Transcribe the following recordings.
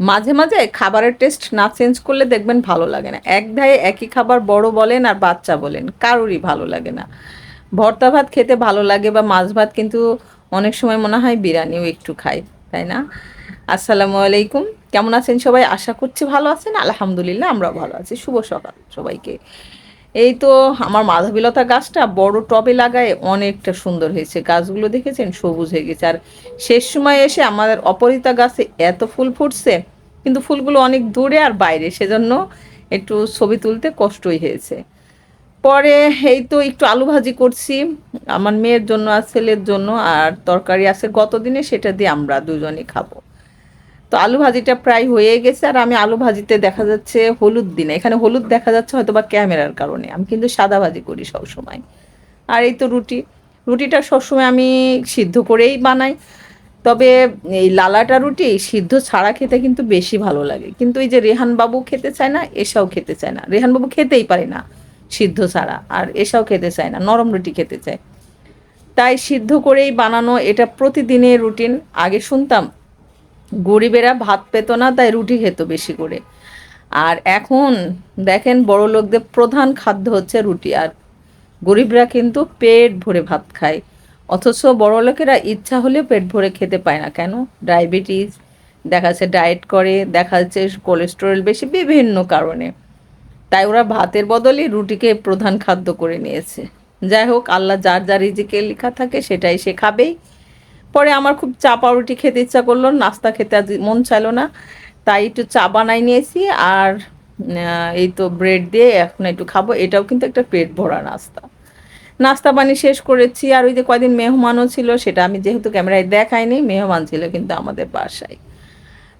মাঝে মাঝে খাবারের টেস্ট না চেঞ্জ করলে দেখবেন ভালো লাগে না। এক ধায়ে একই খাবার বড় বলেন আর বাচ্চা বলেন, কারোরই ভালো লাগে না। ভর্তা ভাত খেতে ভালো লাগে বা মাছ ভাত কিন্তু অনেক সময় মনে হয় বিরিয়ানিও একটু খাই তাই না? আসসালামু আলাইকুম। কেমন আছেন সবাই? আশা করছি ভালো আছেন। আলহামদুলিল্লাহ, আমরাও ভালো আছি। শুভ সকাল সবাইকে। এই তো আমার মাধবীলতা গাছটা বড় টবে লাগায় অনেকটা সুন্দর হয়েছে। গাছগুলো দেখেছেন? সবুজ হয়ে গেছে। আর শেষ সময় এসে আমাদের অপরিতা গাছে এত ফুল ফুটছে, কিন্তু ফুলগুলো অনেক দূরে আর বাইরে, সেজন্য একটু ছবি তুলতে কষ্টই হয়েছে। পরে এই তো একটু আলু ভাজি করছি, আমার মেয়ের জন্য আর ছেলের জন্য, আর তরকারি আছে গত দিনে সেটা দিয়ে আমরা দুজনেই খাব। তো আলু ভাজিটা প্রায় হয়ে গেছে আর আমি আলু ভাজিতে দেখা যাচ্ছে হলুদ দিনে। এখানে হলুদ দেখা যাচ্ছে হয়তো বা ক্যামেরার কারণে। আমি কিন্তু সাদা ভাজি করি সবসময়। আর এই তো রুটি। রুটিটা সবসময় আমি সিদ্ধ করেই বানাই। তবে এই লালাটা রুটি সিদ্ধ ছাড়া খেতে কিন্তু বেশি ভালো লাগে। কিন্তু এই যে রেহান বাবু খেতে চায় না, এসাও খেতে চায় না। রেহান বাবু খেতেই পারে না সিদ্ধ ছাড়া আর এসাও খেতে চায় না, নরম রুটি খেতে চায়। তাই সিদ্ধ করেই বানানো এটা প্রতিদিনের রুটিন। আগে শুনতাম গরিবেরা ভাত পেত না, তাই রুটি খেত বেশি করে। আর এখন দেখেন বড় লোকদের প্রধান খাদ্য হচ্ছে রুটি, আর গরিবরা কিন্তু পেট ভরে ভাত খায়। অথচ বড় লোকেরা ইচ্ছা হলেও পেট ভরে খেতে পায় না। কেন? ডায়াবেটিস, দেখা যাচ্ছে ডায়েট করে, দেখা যাচ্ছে কোলেস্টেরল বেশি, বিভিন্ন কারণে। তাই ওরা ভাতের বদলে রুটিকে প্রধান খাদ্য করে নিয়েছে। যাই হোক, আল্লাহ যার যার রিজিকে লেখা থাকে সেটাই সে খাবেই। পরে আমার খুব চা পাউরুটি খেতে ইচ্ছা করল, নাস্তা খেতে মন চাইলো না। তাই একটু চা বানাই নিয়েছি আর এই তো ব্রেড দিয়ে এখন একটু খাব। এটাও কিন্তু একটা পেট ভরা নাস্তা। নাস্তা পানি শেষ করেছি। আর ওই যে কয়দিন মেহমানও ছিল, সেটা আমি যেহেতু ক্যামেরায় দেখাইনি, মেহমান ছিল কিন্তু আমাদের বাসায়।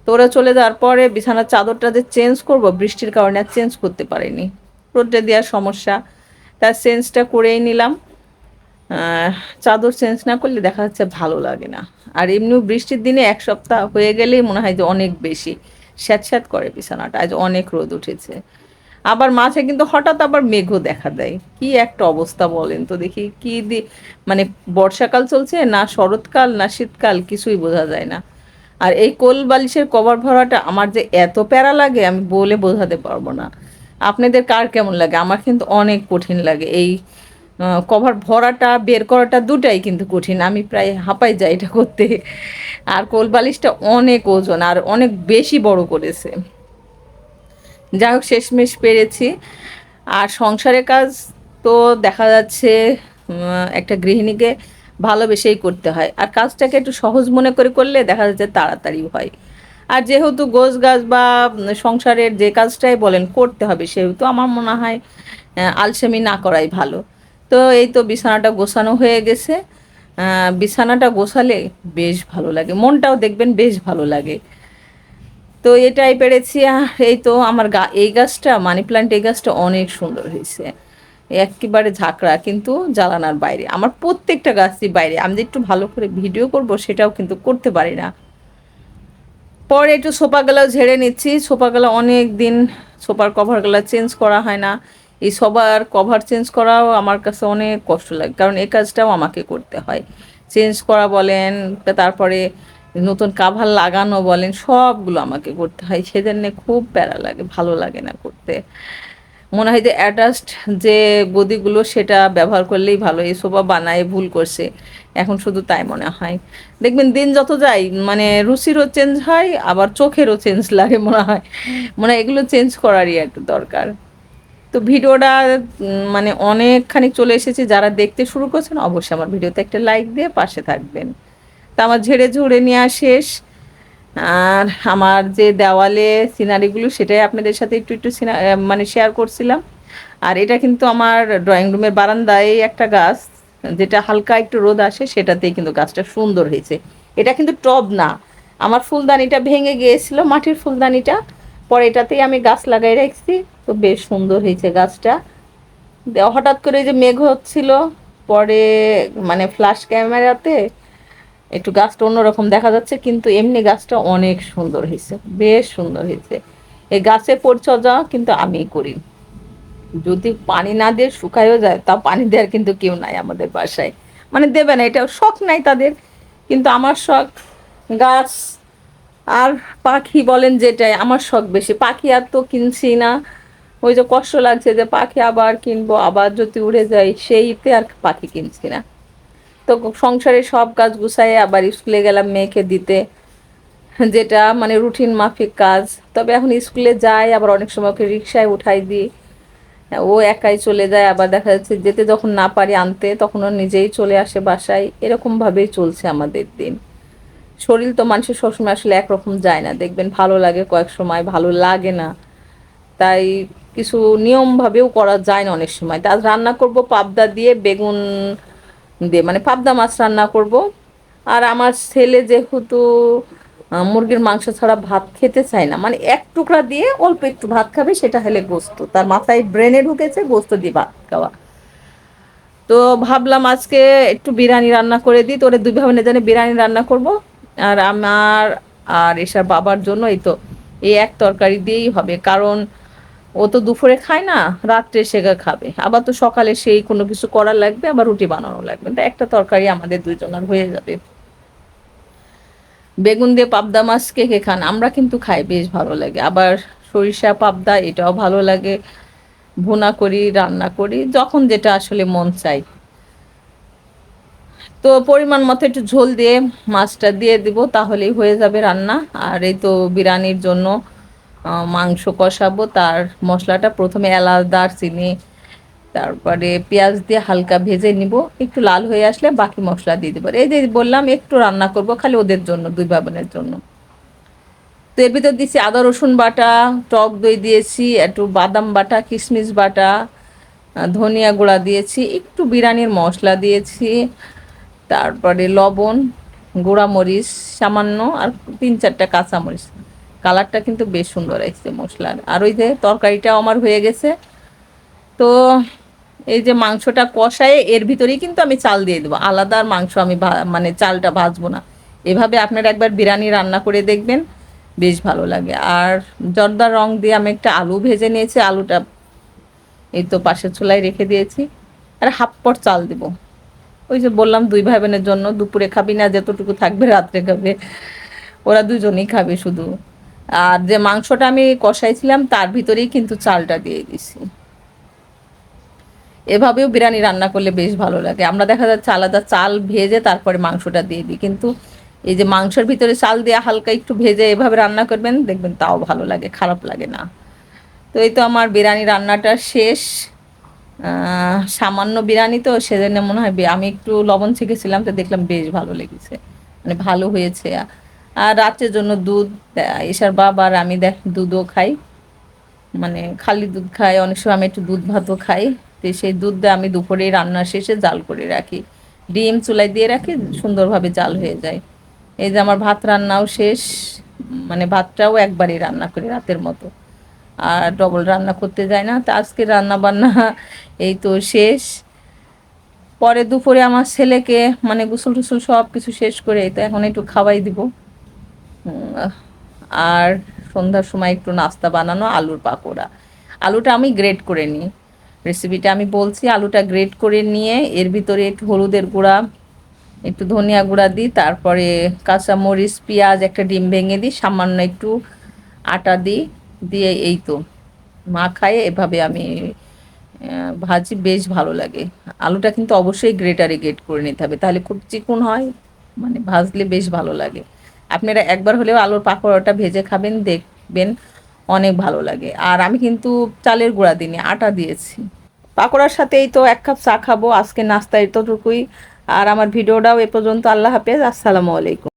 তো ওরা চলে যাওয়ার পরে বিছানার চাদরটা যে চেঞ্জ করব, বৃষ্টির কারণে আর চেঞ্জ করতে পারিনি। রোদে দেওয়ার সমস্যা। তার চেঞ্জটা করেই নিলাম। চাদর চেঞ্জ না করলে দেখা যাচ্ছে ভালো লাগে না। আর এমনিও বৃষ্টির দিনে এক সপ্তাহ হয়ে গেলেই মনে হয় যে অনেক বেশি স্যাঁত করে বিছানাটা, আজ অনেক রোদ উঠেছে। আবার মাঝে কিন্তু হঠাৎ আবার মেঘও দেখা দেয়। কি একটা অবস্থা বলেন তো দেখি, কি দি মানে বর্ষাকাল চলছে না শরৎকাল না শীতকাল কিছুই বোঝা যায় না। আর এই কোল বালিশের কভার ভরাটা আমার যে এত প্যারা লাগে আমি বলে বোঝাতে পারব না। আপনাদের কার কেমন লাগে? আমার কিন্তু অনেক কঠিন লাগে এই কভার ভরাটা, বের করাটা দুটাই কিন্তু কঠিন। আমি প্রায় হাঁপাই যাই এটা করতে। আর কোল বালিশটা অনেক ওজন, আর অনেক বেশি বড় করেছে। যাই হোক, শেষমেশ পেরেছি। আর সংসারের কাজ তো দেখা যাচ্ছে একটা গৃহিণীকে ভালোবেসেই করতে হয়। আর কাজটাকে একটু সহজ মনে করে করলে দেখা যাচ্ছে তাড়াতাড়ি হয়। আর যেহেতু গোছ গাছ বা সংসারের যে কাজটাই বলেন, করতে হবে, সেহেতু আমার মনে হয় আলসেমি না করাই ভালো। তো এই তো বিছানাটা গোছানো হয়ে গেছে। বিছানাটা গোছালে বেশ ভালো লাগে। মনটাও দেখবেন বেশ ভালো লাগে। তো এটাই পেরেছি। এই তো আমার গা, এই গাছটা, মানি প্লান্ট এই গাছটা অনেক সুন্দর হয়েছে। একেবারে ঝাঁকড়া, কিন্তু জ্বালানার বাইরে। আমার প্রত্যেকটা গাছই বাইরে। আমি যে একটু ভালো করে ভিডিও করব, সেটাও কিন্তু করতে পারি না। পরে একটু সোফাগুলো ঝেড়ে নিচ্ছি। সোফাগুলো অনেক দিন সোফার কভারগুলো চেঞ্জ করা হয় না। এই সবার কভার চেঞ্জ করাও আমার কাছে অনেক কষ্ট লাগে, কারণ এই কাজটাও আমাকে করতে হয়। চেঞ্জ করা বলেন, তারপরে নতুন কাভার লাগানো বলেন, সবগুলো আমাকে করতে হয়। সেজন্য খুব প্যারা লাগে, ভালো লাগে না করতে। মনে হয় যে অ্যাডাস্ট যে গদিগুলো সেটা ব্যবহার করলেই ভালো, এই সোফা বানায়, ভুল করছে। এখন শুধু তাই মনে হয়। দেখবেন দিন যত যাই মানে রুচিরও চেঞ্জ হয়, আবার চোখেরও চেঞ্জ লাগে মনে হয়। মনে হয় এগুলো চেঞ্জ করারই একটু দরকার। তো ভিডিওটা মানে অনেকখানি চলে এসেছে। যারা দেখতে শুরু করছেন, অবশ্যই আমার ভিডিওতে একটা লাইক দিয়ে পাশে থাকবেন। তা আমার ঝেড়ে ঝুড়ে নেওয়া শেষ। আর আমার যে দেওয়ালে সিনারিগুলো সেটাই আপনাদের সাথে একটু একটু মানে শেয়ার করছিলাম। আর এটা কিন্তু আমার ড্রয়িং রুমের বারান্দায় একটা গাছ, যেটা হালকা একটু রোদ আসে, সেটাতেই কিন্তু গাছটা সুন্দর হয়েছে। এটা কিন্তু টব না। আমার ফুলদানিটা ভেঙে গিয়েছিল, মাটির ফুলদানিটা। পরে এটাতেই আমি গাছ লাগাই রাখছি। তো বেশ সুন্দর হয়েছে গাছটা। হঠাৎ করে যে মেঘ হচ্ছিল, পরে মানে ফ্ল্যাশ ক্যামেরাতে একটু গাছটা অন্যরকম দেখা যাচ্ছে, কিন্তু এমনি গাছটা অনেক সুন্দর হয়েছে, বেশ সুন্দর হয়েছে। এই গাছের পরিচর্যা কিন্তু আমি করি। যদি পানি না দিয়ে শুকায়ও যায়, তা পানি দেওয়ার কিন্তু কেউ নাই আমাদের বাসায়। মানে দেবে না এটা শখ নাই তাদের, কিন্তু আমার শখ গাছ আর পাখি বলেন যেটাই, আমার শখ বেশি। পাখি আর তো কিনছি না। ওই যে কষ্ট লাগছে যে পাখি আবার কিনবো, আবার যদি উড়ে যায় সেইতে আর পাখি কিনছি না। তো সংসারে সব কাজ গুছাই আবার স্কুলে গেলাম মেয়েকে দিতে, যেটা মানে রুটিন মাফিক কাজ। তবে এখন স্কুলে যাই, আবার অনেক সময় ওকে রিক্সায় উঠাই দিই। ও একাই চলে যায়, আবার দেখা যাচ্ছে যেতে যখন না পারি আনতে, তখন ও নিজেই চলে আসে বাসায়। এরকমভাবেই চলছে আমাদের দিন। শরীর তো মানুষের সবসময় আসলে একরকম যায় না। দেখবেন ভালো লাগে কয়েক সময়, ভালো লাগে না। তাই কিছু নিয়মভাবেও করা যায় না অনেক সময়। তা রান্না করব পাবদা দিয়ে, বেগুন দিয়ে মানে পাবদা মাছ রান্না করব। আর আমার ছেলে যেহেতু মুরগির মাংস ছাড়া ভাত খেতে চায় না মানে এক টুকরা দিয়ে অল্প একটু ভাত খাবে, সেটা হলে গোস্ত। তার মাথায় ব্রেনে ঢুকেছে, গোস্ত দিয়ে ভাত খাওয়া। তো ভাবলাম আজকে একটু বিরিয়ানি রান্না করে দিই তোরে দুই ভাবনে জানে বিরিয়ানি রান্না করব। আর আমার আর এসার বাবার জন্য এই তো এই এক তরকারি দিয়েই হবে। কারণ ও তো দুপুরে খায় না, রাত্রে সেগা খাবে। আবার তো সকালে সেই কোনো কিছু করা লাগবে, আবার রুটি বানানো লাগবে। তা একটা তরকারি আমাদের দুইজনের হয়ে যাবে। বেগুন দিয়ে পাবদা মাছ কে কে খান? আমরা কিন্তু খাই, বেশ ভালো লাগে। আবার সরিষা, পাবদা, এটাও ভালো লাগে। ভুনা করি, রান্না করি, যখন যেটা আসলে মন চাই তো পরিমাণ মতো একটু ঝোল দিয়ে, মাছটা দিয়ে দিব, তাহলেই হয়ে যাবে রান্না। আর এই তো বিরিয়ানির জন্য মাংস কষাবো, তার মশলাটা প্রথমে এলাচ, দারচিনি, তারপরে পেঁয়াজ দিয়ে হালকা ভেজে নিব। একটু লাল হয়ে আসলে বাকি মশলা দিয়ে দেবো। এই যে বললাম, একটু রান্না করব, খালি ওদের জন্য, দুই বাবনের জন্য। তো এর ভিতর দিয়েছি আদা, রসুন বাটা, টক দই দিয়েছি, একটু বাদাম বাটা, কিশমিশ বাটা ধনিয়া গুঁড়া দিয়েছি, একটু বিরিয়ানির মশলা দিয়েছি তারপরে লবণ গুঁড়া মরিচ সামান্য আর তিন চারটা কাঁচামরিচ। কালারটা কিন্তু বেশ সুন্দর আসছে মশলার। আর ওই যে তরকারিটাও আমার হয়ে গেছে। তো এই যে মাংসটা কষায় এর ভিতরেই কিন্তু আমি চাল দিয়ে দেবো। আলাদা আর মাংস আমি মানে চালটা ভাজবো না। এভাবে আপনারা একবার বিরিয়ানি রান্না করে দেখবেন, বেশ ভালো লাগে। আর জর্দার রং দিয়ে আমি একটা আলু ভেজে নিয়েছি। আলুটা এই তো পাশের চুলায় রেখে দিয়েছি। আর হাফ পট চাল দিব। ওই যে বললাম দুই ভাই বোনের জন্য দুপুরে খাবি না, যতটুকু থাকবে রাত্রে খাবে। ওরা দুজনেই খাবে শুধু। আর যে মাংসটা আমি কষাইছিলাম, তার ভিতরেই কিন্তু চালটা দিয়ে দিছি। এভাবেও বিরিয়ানি রান্না করলে বেশ ভালো লাগে। আমরা দেখা যাচ্ছে আলাদা চাল ভেজে তারপরে মাংসটা দিয়ে দিই। কিন্তু এই যে মাংসের ভিতরে চাল দিয়ে হালকা একটু ভেজে এভাবে রান্না করবেন, দেখবেন তাও ভালো লাগে, খারাপ লাগে না। তো এই তো আমার বিরিয়ানি রান্নাটা শেষ। সামান্য বিরিয়ানি তো, সেজন্য মনে হয় আমি একটু লবণ ছেঁকেছিলাম, তো দেখলাম বেশ ভালো লেগেছে। মানে ভালো হয়েছে। আর রাতের জন্য দুধ এসার বাবা আর আমি দেখ, দুধও খাই। মানে খালি দুধ খাই, অনেক সময় আমি একটু দুধ ভাতও খাই। তো সেই দুধ আমি দুপুরে রান্না শেষে জাল করে রাখি। ডিম চুলাই দিয়ে রাখি, সুন্দরভাবে জাল হয়ে যায়। এই যে আমার ভাত রান্নাও শেষ মানে ভাতটাও একবারই রান্না করি রাতের মতো। আর ডবল রান্না করতে যায় না। তো আজকে রান্না বান্না এই তো শেষ। পরে দুপুরে আমার ছেলেকে মানে গুসল টুসুল সব কিছু শেষ করে তো এখন একটু খাওয়াই দিব। আর সন্ধ্যার সময় একটু নাস্তা বানানো, আলুর পাকোড়া। আলুটা আমি গ্রেট করে নিই। রেসিপিটা আমি বলছি, আলুটা গ্রেট করে নিয়ে এর ভিতরে একটু হলুদের গুঁড়া, একটু ধনিয়া গুঁড়া দিই, তারপরে কাঁচা মরিচ পেঁয়াজ, একটা ডিম ভেঙে দিই, সামান্য একটু আটা দিই। দিয়ে এই তো মা খায়, এভাবে আমি ভাজি বেশ ভালো লাগে। আলুটা কিন্তু অবশ্যই গ্রেটারে গ্রেট করে নিতে হবে। তাহলে খুব চিকুন হয় মানে ভাজলে বেশ ভালো লাগে। আপনারা একবার হলেও আলুর পাকোড়াটা ভেজে খাবেন, দেখবেন অনেক ভালো লাগে। আর আমি কিন্তু চালের গুঁড়া দিইনি, আটা দিয়েছি। পাকোড়ার সাথেই তো এক কাপ চা খাব। আজকে নাস্তা এতটুকুই। আর আমার ভিডিওটাও এ পর্যন্ত। আল্লাহ হাফেজ। আসসালামু আলাইকুম।